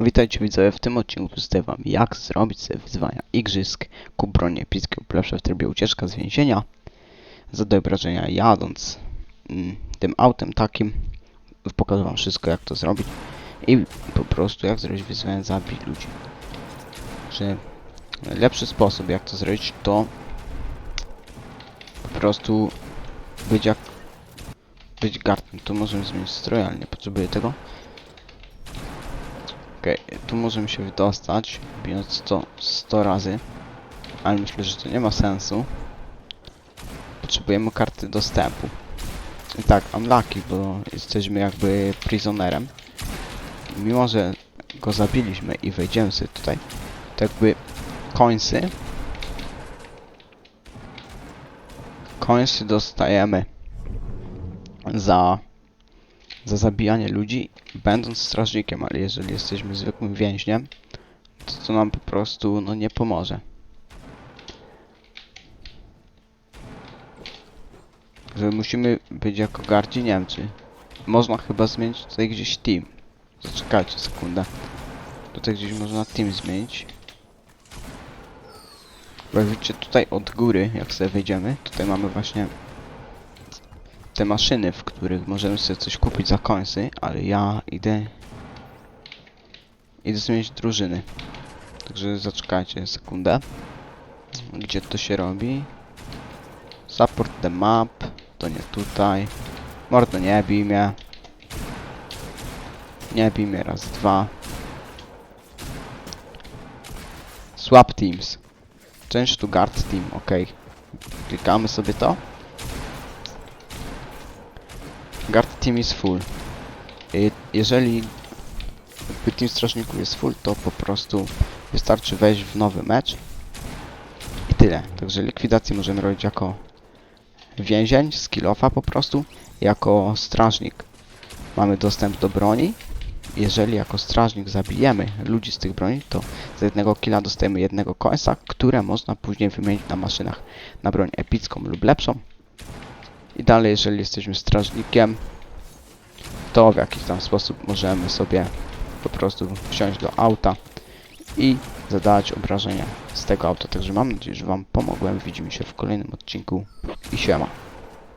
Witajcie widzowie, w tym odcinku przedstawię wam jak zrobić sobie wyzwania igrzysk, epickie lub lepsze w trybie ucieczka z więzienia. Zadaj obrażenia jadąc mm, tym autem takim. Pokażę wam wszystko jak to zrobić i po prostu jak zrobić wyzwania zabić ludzi. Że lepszy sposób jak to zrobić to po prostu być jak być gartem. Tu możemy zmienić strój, ale nie potrzebuję tego. Okej, tu możemy się wydostać, bijąc to 100 razy, ale myślę, że to nie ma sensu. Potrzebujemy karty dostępu. I tak, unlucky, bo jesteśmy jakby prisonerem. Mimo, że go zabiliśmy i wejdziemy sobie tutaj, to jakby coinsy coinsy dostajemy za za zabijanie ludzi, będąc strażnikiem, ale jeżeli jesteśmy zwykłym więźniem, to to nam po prostu no nie pomoże. Że musimy być jako gardzi Niemcy. Można chyba zmienić tutaj gdzieś team. Zaczekajcie sekundę. Tutaj gdzieś można team zmienić. Bo widzicie tutaj od góry, jak sobie wejdziemy, tutaj mamy właśnie te maszyny, w których możemy sobie coś kupić za końsy, ale ja idę... Idę zmienić drużyny. Także zaczekajcie sekundę. Gdzie to się robi? Support the map. To nie tutaj. Mordo nie bij mnie. Nie bij mnie raz, dwa. Swap teams. Change to guard team, ok. Klikamy sobie to. Guard team is full. Jeżeli team strażników jest full, to po prostu wystarczy wejść w nowy mecz. I tyle. Także likwidację możemy robić jako więzień, skill offa po prostu. Jako strażnik mamy dostęp do broni. Jeżeli jako strażnik zabijemy ludzi z tych broni, to za jednego killa dostajemy jednego końca, które można później wymienić na maszynach na broń epicką lub lepszą. I dalej, jeżeli jesteśmy strażnikiem, to w jakiś tam sposób możemy sobie po prostu wsiąść do auta i zadawać obrażenia z tego auta. Także mam nadzieję, że Wam pomogłem. Widzimy się w kolejnym odcinku i siema.